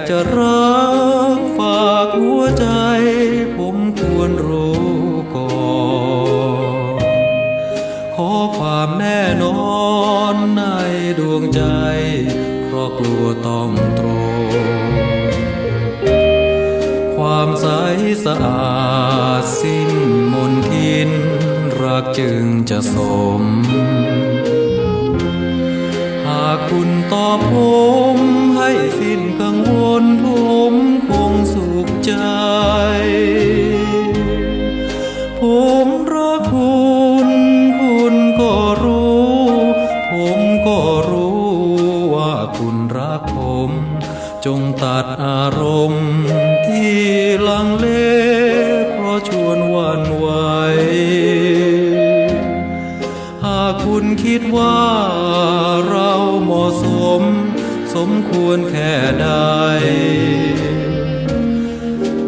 แรกจะรักฝากหัวใจ ผมควรรู้ก่อนขอความแน่นอนในดวงใจ เพราะกลัวต้องตรง ความใสสะอาดสิ้นมนทิน รักจึงจะสม คุณตอบผมให้สิ้นกังวลผมคงสุขใจ ผมรักคุณคุณก็รู้ ผมก็รู้ว่าคุณรักผม จงตัดอารมณ์ที่ลังเล มควรแค่ใด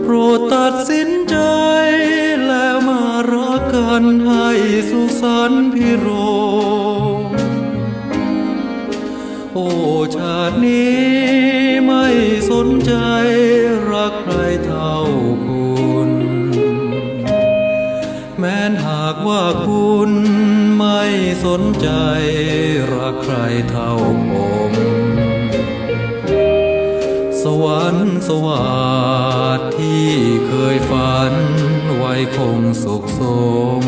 โปรดตัดสินใจ แล้วมารักกันให้สุขสันต์พิโรมโอ้ชาตินี้ไม่สนใจรักใครเท่าคุณ แม้นหากว่าคุณไม่สนใจรักใครเท่า สวัสดิ์ที่เคยฝันไว้คงสุขสม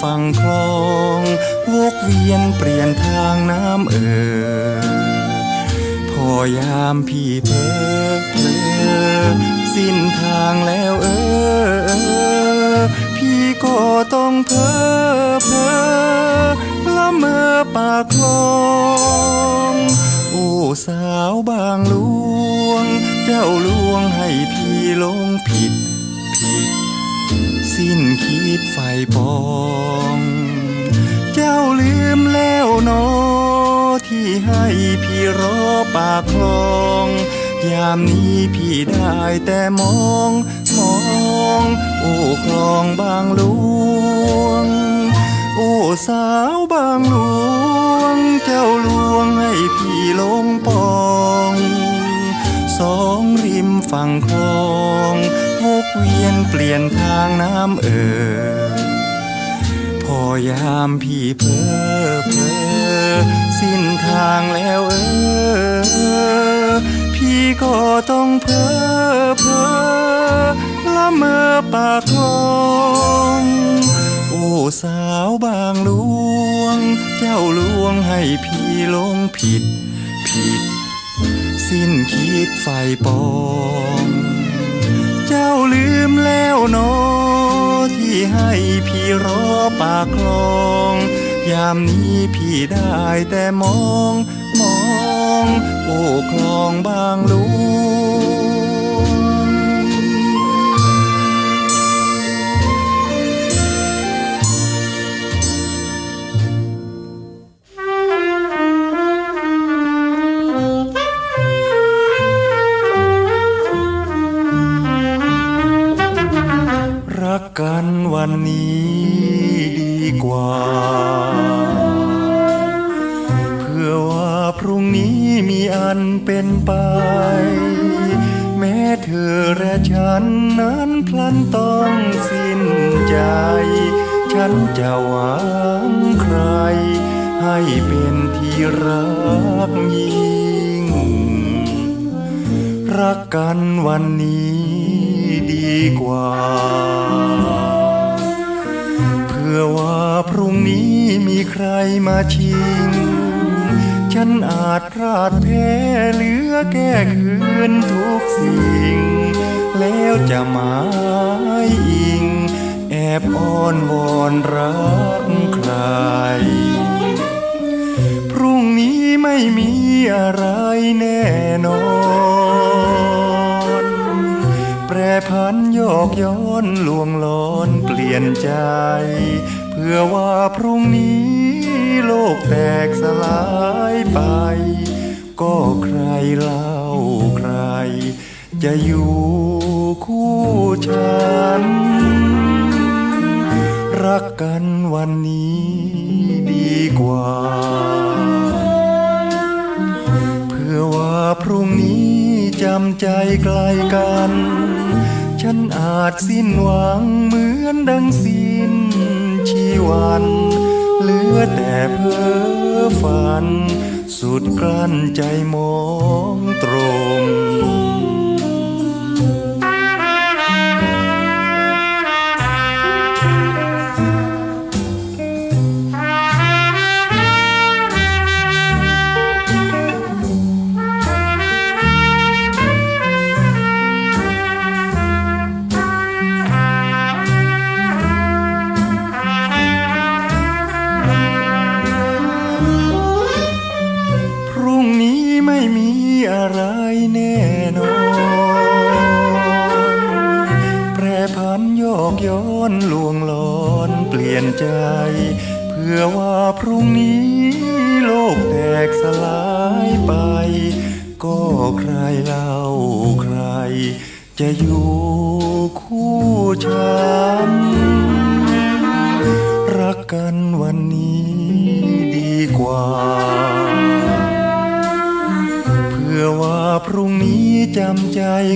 ฝั่งคลอง วกเวียนเปลี่ยนทางน้ำเอ่อพอยามพี่เพอเพลอสิ้นทางแล้วเออ พี่ก็ต้องเพอเพอละเมอปากคลองโอ้สาวบางลวง เจ้าลวงให้พี่หลงผิด สิ้นคิดไฟปอง เจ้าลืมแล้วเนอที่ให้พี่รอปากคลอง ยามนี้พี่ได้แต่มอง มอง โอ้คลองบางหลวง โอ้สาวบางหลวง เจ้าลวงให้พี่ลงปอง สองริมฝั่งคลอง ยนเปลี่ยนทางน้ำเอ่อพอยามพี่เพอเพอสิ้นทางแล้วเออ พี่ก็ต้องเพอเพอละเมอปากลองโอ้สาวบางหลวง เจ้าหลวงให้พี่ลงผิด ผิดสสิ้นคิดไฟปอง เจ้าลืมแล้วนอที่ให้พี่รอปากคลอง ยามนี้พี่ได้แต่มอง มอง โอ้คลองบางหลวง วันนี้ดีกว่า เพื่อว่าพรุ่งนี้มีอันเป็นไป แม้เธอและฉันนั้นพลันต้องสิ้นใจ ฉันจะหวังใคร ให้เป็นที่รักยิ่ง รักกันวันนี้ดีกว่า เพื่อว่าพรุ่งนี้มีใครมาชิง ฉันอาจพลาดแพ้เหลือแก้คืนทุกสิ่ง แล้วจะหมายอิง แอบอ้อนวอนรักใคร พรุ่งนี้ไม่มีอะไรแน่นอน แปรพันโยกย้อนลวงลอนเปลี่ยนใจ เพื่อว่าพรุ่งนี้โลกแตกสลายไป ก็ใครเล่าใคร จะอยู่คู่ฉัน รักกันวันนี้ดีกว่า เพื่อว่าพรุ่งนี้จำใจไกลกัน ฉันอาจสิ้นหวังเหมือนดังสิ้นชีวันเหลือแต่เพ้อฝัน สุดกลั้นใจมองตรง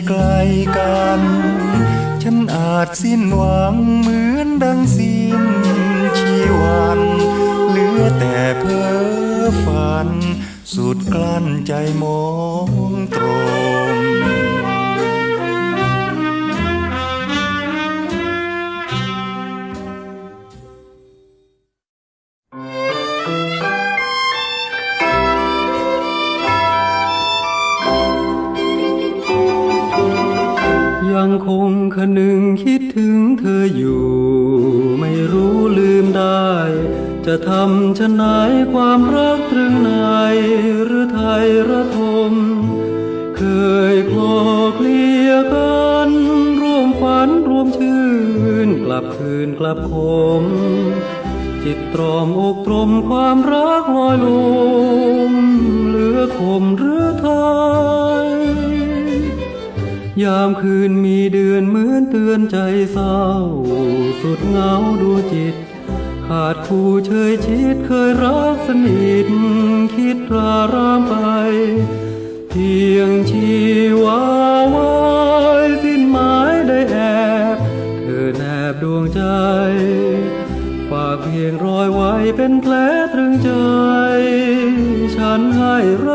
ไกลกัน ฉันอาจสิ้นหวังเหมือนดังสิ้นชีวันเหลือแต่เพ้อฝัน สุดกลั้นใจมองตรงยัง คนึงคิดถึงเธออยู่ ไม่รู้ลืมได้ จะทำชะไหนความรักตรึงในหรือไทยระทม เคยคลอเคลียกันร่วมฝันร่วมชื่น กลับคืนกลับคม จิตตรอมอกตรมความรักลอยลมเหลือคมหรือ ยามคืนมีเดือนเหมือนเตือนใจเศร้า สุดเหงาดูจิต ขาดคู่เชยชิดเคยรักสนิทคิดรารามไป เพียงชีวาวายสิ้นหมายได้แอบ เธอแนบดวงใจ ฝากเพียงรอยไว้เป็นแผลตรึงใจ ฉันให้ร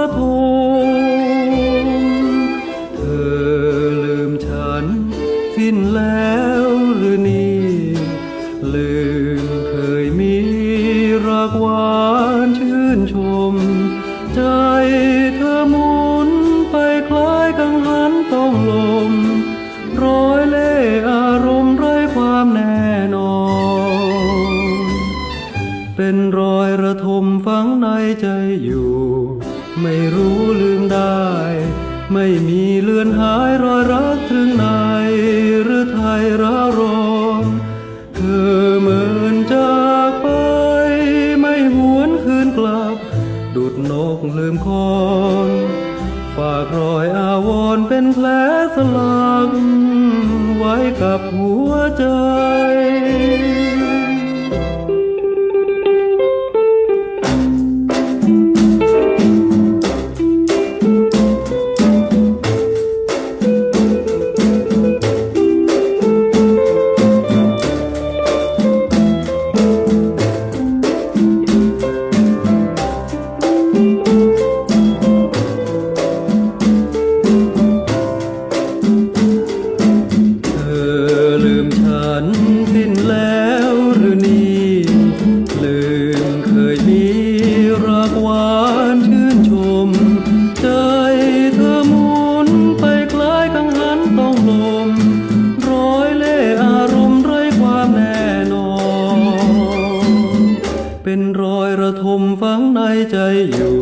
ฝังในใจอยู่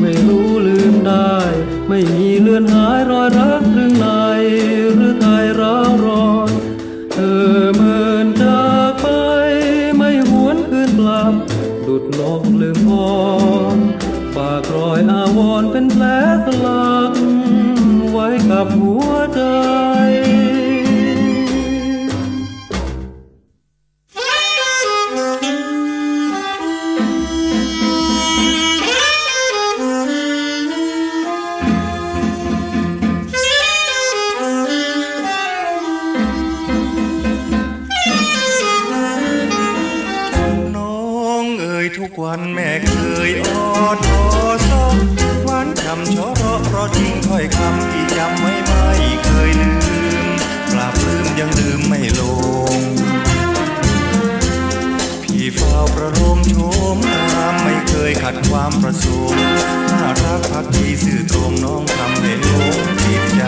ไม่รู้ลืมได้ ไม่มีเลือนหายรอยรักถึงไหนา วันแม่เคยอดอซอกหวานคำชอราะเพราะจริงถ้อยคำที่จำไว้ไม่เคยลืมปราบลืมยังลืมไม่ลง พี่เฝ้าประโลมโชมงามไม่เคยขัดความประสงค์น่ารักพักที่สื่อตรงน้องทำให้หลงจิตใจ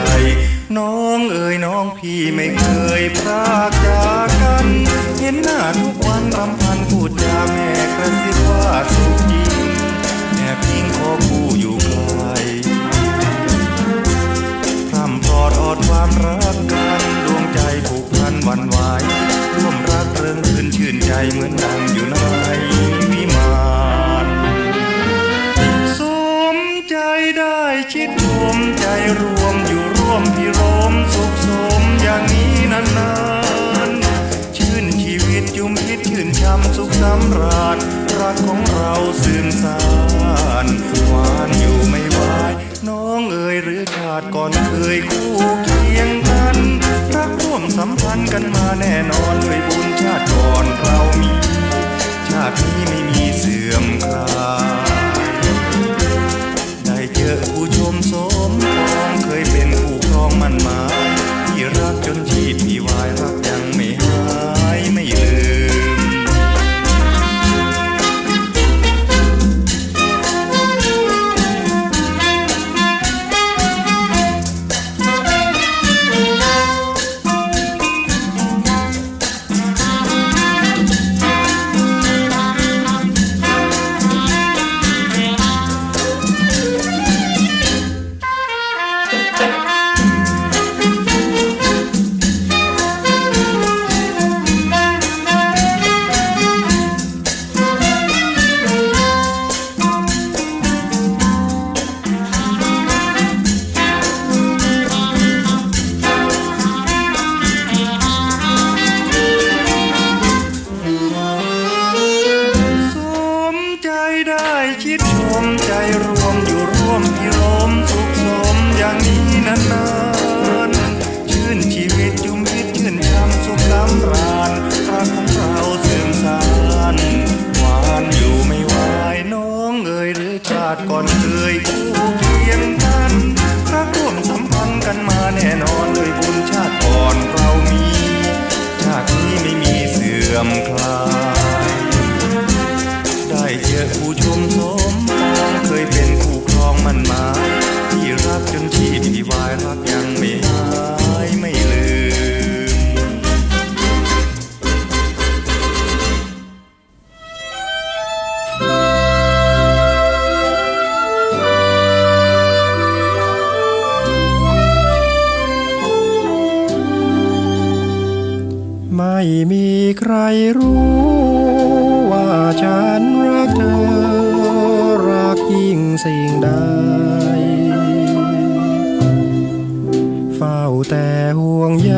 น้องเอ่ยน้องพี่ไม่เคยพรากจากกัน เห็นหน้าทุกวันรำพันพูดจาแม่กระซิบว่าสุขจริงแอบยิงคอคู่อยู่ไกลพร่ำพรอดอดความรักกันดวงใจผูกพันหวันไหวร่วมรักเริงรื่นชื่นใจเหมือนดังอยู่ในวิมานสมใจได้ชิดชมใจรวมอยู่ วมพิรมสุขสมอย่างนี้นานๆ ชื่นชีวิตจุมพิษชื่นช่ำสุขสำราญรักของเราสื่นสานหวานอยู่ไม่ไหวน้องเอ๋ยหรือชาติก่อนเคยคู่เคียงกัน รักร่วมสัมพันธ์กันมาแน่นอนด้วยบุญชาติก่อนเรามี ชาตินี้ไม่มีเสื่อมคลายได้เจอผู้ชมสมปองเคยเป็น องมันมาที่รักจนที่พี่วายรักยังไม่ ก่อน ใครรู้ว่าฉันรักเธอ รักยิ่งสิ่งใด เฝ้าแต่ห่วงใย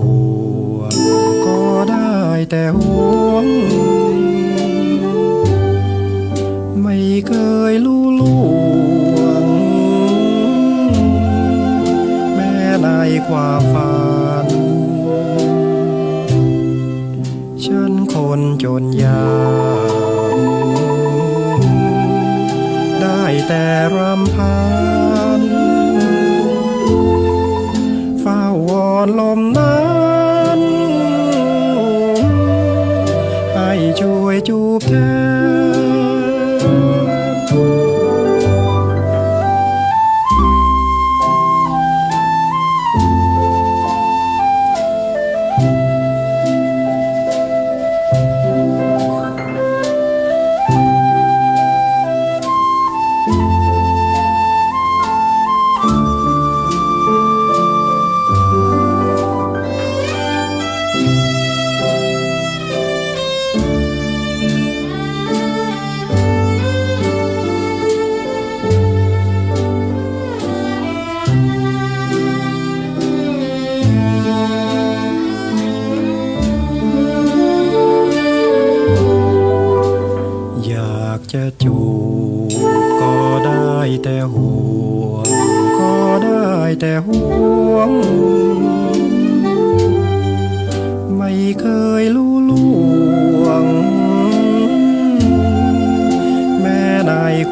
ห่วง ก็ได้แต่ห่วง ไม่เคยรู้ลวง แม้ในความฝัน ฉันคนจนยากได้แต่รำพัน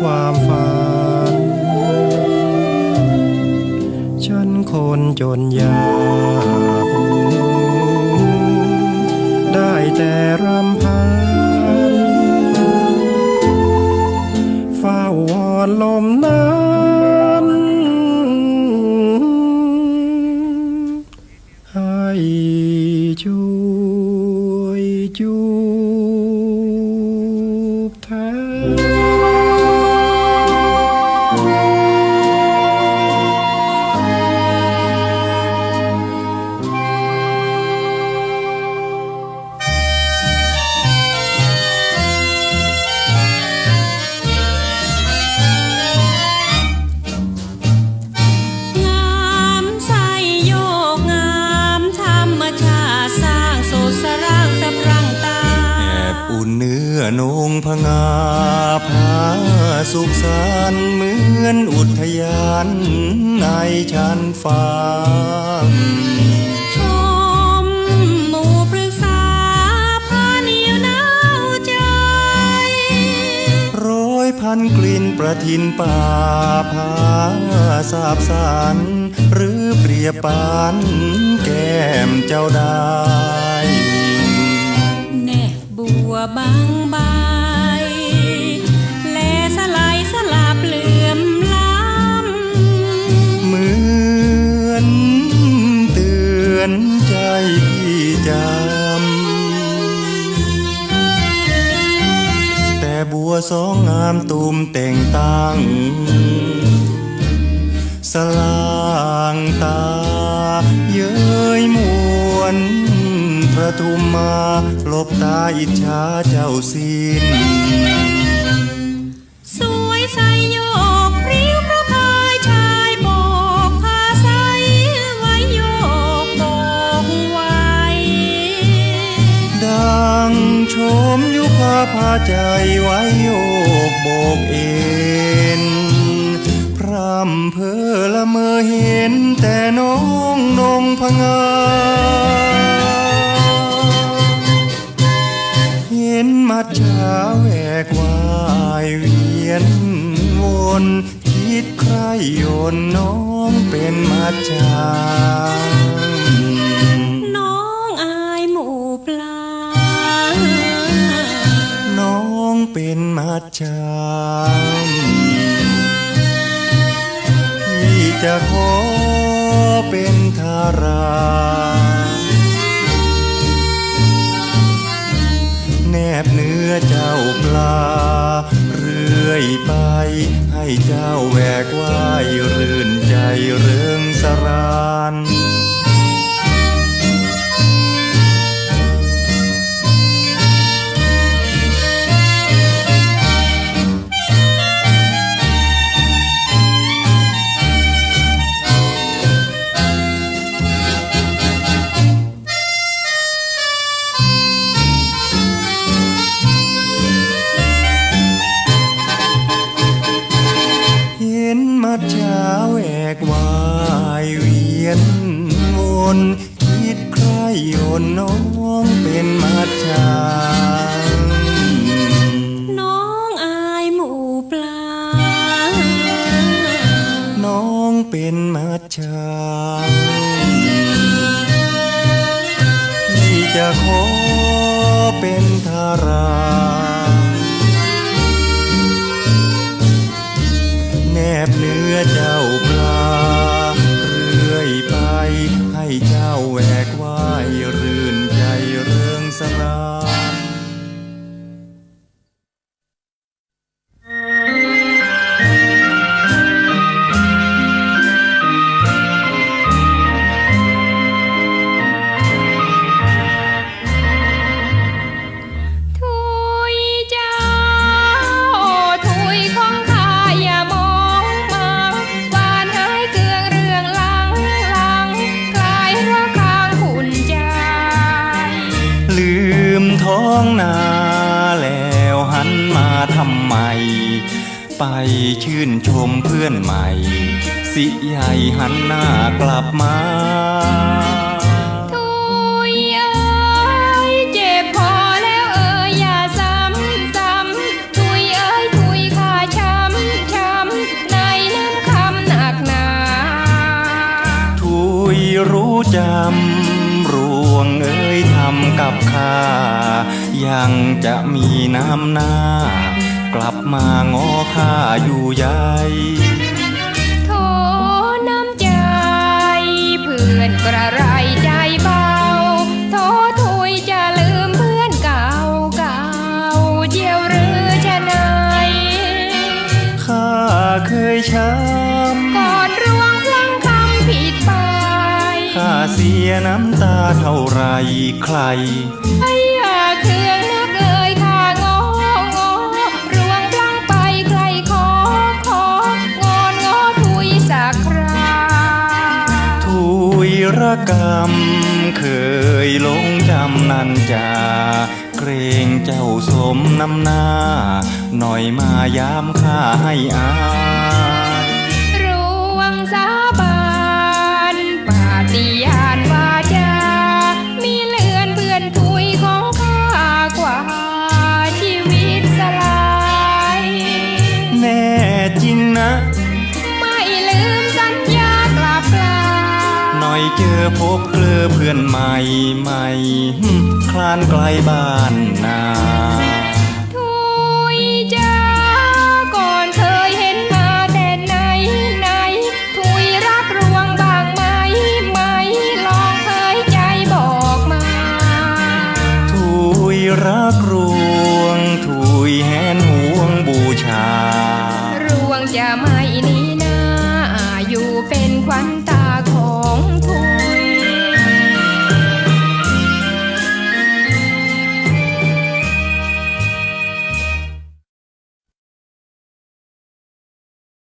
ความ สุขสันต์เหมือนอุทยานในชันฟ้าชมหมู่ปรึกษาพาเหนียวหนาวใจร้อยพันกลิ่นประทินป่าพาสาบสารหรือเปรียบปานแก้มเจ้าได้แน่บัวบางใบแามตูมเต่งตังสลางตา เย้ยมวนประทุมมาลบตาอิจฉาเจ้าสิ้น สวยใสยาพาใจไว้โยกโบกเอ็นพร่ำเพอละเมอเห็นแต่น้องนงพงาเห็นมัดชาแหวกวายเวียนวนคิดใครโยนน้องเป็นมัดชาน้า ชามพี่จะขอเป็นทาราแนบเนื้อเจ้าปลา เรื่อยไป ให้เจ้าแหวกว่ายรื่นใจเริงสราน จะขอเป็นทารา แนบเนื้อเจ้าปลา เรื่อยไปให้เจ้าแหวก ท้องนาแล้วหันมาทำไม ไปชื่นชมเพื่อนใหม่ สิใหญ่หันหน้ากลับมาถุยเอ้ยเจ็บพอแล้วเอ้ยอย่าซ้ำซ้ำถุยเอ้ยถุยข้าช้ำช้ำในน้ำคำหนักหนาทุยรู้จำรวงเอ้ยทำ กับข้า ยังจะมีน้ำหน้า กลับมางอข้าอยู่ใยโทน้ำใจ เพื่อนกระไรใจเบาโทถุยจะลืมเพื่อนเก่าเก่าเจียวหรือชะไหนข้าเคยช้ำ ข้าเสียน้ำตาเท่าไรใครไอ้ยาเคืองนักเอ่ยข้างองอรวงพลังไปใครขอของอนงอถุยสักคราทุยระกรรม เคยหลงจำนันจาเกรงเจ้าสมน้ำหน้า หน่อยมายามข้าให้อา เจอพบเกลือเพื่อนใหม่ใหม่คลานไกลบ้านนา